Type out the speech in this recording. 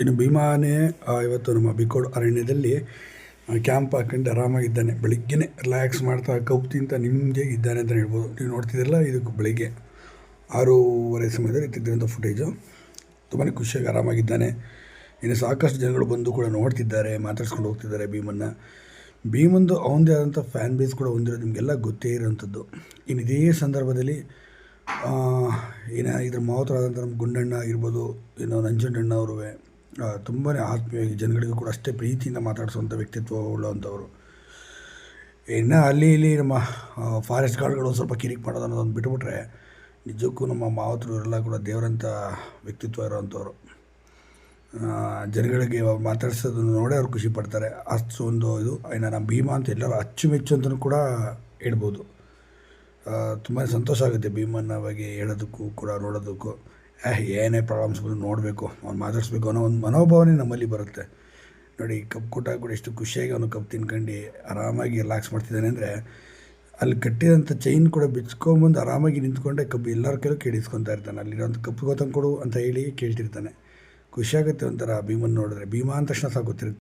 ಇನ್ನು ಭೀಮಾನೇ ಇವತ್ತು ನಮ್ಮ ಬಿಕೋಡ್ ಅರಣ್ಯದಲ್ಲಿ ಕ್ಯಾಂಪ್ ಹಾಕೊಂಡು ಆರಾಮಾಗಿದ್ದಾನೆ ಬೆಳಿಗ್ಗೆನೆ ರಿಲ್ಯಾಕ್ಸ್ ಮಾಡ್ತಾ ಕಪ್ ತಿಂತ ನಿಮ್ಮದೇ ಇದ್ದಾನೆ ಅಂತ ಹೇಳ್ಬೋದು. ನೀವು ನೋಡ್ತಿದ್ರಲ್ಲ ಇದು ಬೆಳಿಗ್ಗೆ ಆರೂವರೆ ಸಮಯದಲ್ಲಿ ಎತ್ತಿದ್ದಂಥ ಫುಟೇಜು ತುಂಬಾ ಖುಷಿಯಾಗಿ ಆರಾಮಾಗಿದ್ದಾನೆ ಇನ್ನು ಸಾಕಷ್ಟು ಜನಗಳು ಬಂದು ಕೂಡ ನೋಡ್ತಿದ್ದಾರೆ, ಮಾತಾಡ್ಸ್ಕೊಂಡು ಹೋಗ್ತಿದ್ದಾರೆ ಭೀಮನ್ನ. ಭೀಮಂದು ಅವನದೇ ಆದಂಥ ಫ್ಯಾನ್ ಬೇಸ್ ಕೂಡ ಹೊಂದಿರೋದು ನಿಮಗೆಲ್ಲ ಗೊತ್ತೇ ಇರೋವಂಥದ್ದು ಇನ್ನು ಇದೇ ಸಂದರ್ಭದಲ್ಲಿ ಏನು ಇದ್ರ ಮಾವತರಾದಂಥ ನಮ್ಮ ಗುಂಡಣ್ಣ ಆಗಿರ್ಬೋದು ಇನ್ನು ನಂಜುಂಡಣ್ಣ ಅವರು ತುಂಬಾ ಆತ್ಮೀಯವಾಗಿ ಜನಗಳಿಗೂ ಕೂಡ ಅಷ್ಟೇ ಪ್ರೀತಿಯಿಂದ ಮಾತಾಡಿಸುವಂಥ ವ್ಯಕ್ತಿತ್ವ ಉಳ್ಳುವಂಥವ್ರು ಇನ್ನು ಅಲ್ಲಿ ಇಲ್ಲಿ ನಮ್ಮ ಫಾರೆಸ್ಟ್ ಗಾರ್ಡ್ಗಳು ಸ್ವಲ್ಪ ಕಿರಿಕ್ ಮಾಡೋದು ಅನ್ನೋದೊಂದು ಬಿಟ್ಬಿಟ್ರೆ ನಿಜಕ್ಕೂ ನಮ್ಮ ಮಾವತರು ಎಲ್ಲ ಕೂಡ ದೇವರಂಥ ವ್ಯಕ್ತಿತ್ವ ಇರೋವಂಥವ್ರು. ಜನಗಳಿಗೆ ಮಾತಾಡ್ಸೋದನ್ನು ನೋಡೇ ಅವ್ರು ಖುಷಿ ಪಡ್ತಾರೆ. ಅಷ್ಟು ಒಂದು ಇದು. ಇನ್ನು ನಮ್ಮ ಭೀಮಾ ಅಂತ ಎಲ್ಲರೂ ಅಚ್ಚುಮೆಚ್ಚು ಅಂತಲೂ ಕೂಡ ಹೇಳ್ಬೋದು. ತುಂಬ ಸಂತೋಷ ಆಗುತ್ತೆ ಭೀಮನ ಬಗ್ಗೆ ಹೇಳೋದಕ್ಕೂ ಕೂಡ ನೋಡೋದಕ್ಕೂ. ಏನೇ ಪ್ರಾಬ್ಲಮ್ಸ್ ಬಂದು ನೋಡಬೇಕು. ಅವ್ನು ಮಾತಾಡಿಸ್ಬೇಕು ಅನ್ನೋ ಒಂದು ಮನೋಭಾವನೆ ನಮ್ಮಲ್ಲಿ ಬರುತ್ತೆ. ನೋಡಿ, ಕಪ್ ಕೊಟ್ಟಾಗ ಕೂಡ ಎಷ್ಟು ಖುಷಿಯಾಗಿ ಅವನು ಕಪ್ ತಿನ್ಕೊಂಡು ಆರಾಮಾಗಿ ರಿಲ್ಯಾಕ್ಸ್ ಮಾಡ್ತಿದ್ದಾನೆ ಅಂದರೆ, ಅಲ್ಲಿ ಕಟ್ಟಿದಂಥ ಚೈನ್ ಕೂಡ ಬಿಚ್ಕೊಂಬಂದು ಆರಾಮಾಗಿ ನಿಂತ್ಕೊಂಡೆ ಕಬ್ಬು ಎಲ್ಲರ ಕೈಲೂ ಕೇಳಿಸ್ಕೊತಾ ಇರ್ತಾನೆ. ಅಲ್ಲಿರೋಂಥ ಕಪ್ಪು ಗೊತ್ತಂಗೆ ಕೊಡು ಅಂತ ಹೇಳಿ ಕೇಳ್ತಿರ್ತಾನೆ. ಖುಷಿಯಾಗುತ್ತೆ ಒಂಥರ ಭೀಮನ್ ನೋಡಿದ್ರೆ. ಭೀಮಾ ಅಂದ ತಕ್ಷಣ ಸಾಕು ಗೊತ್ತಿರುತ್ತೆ.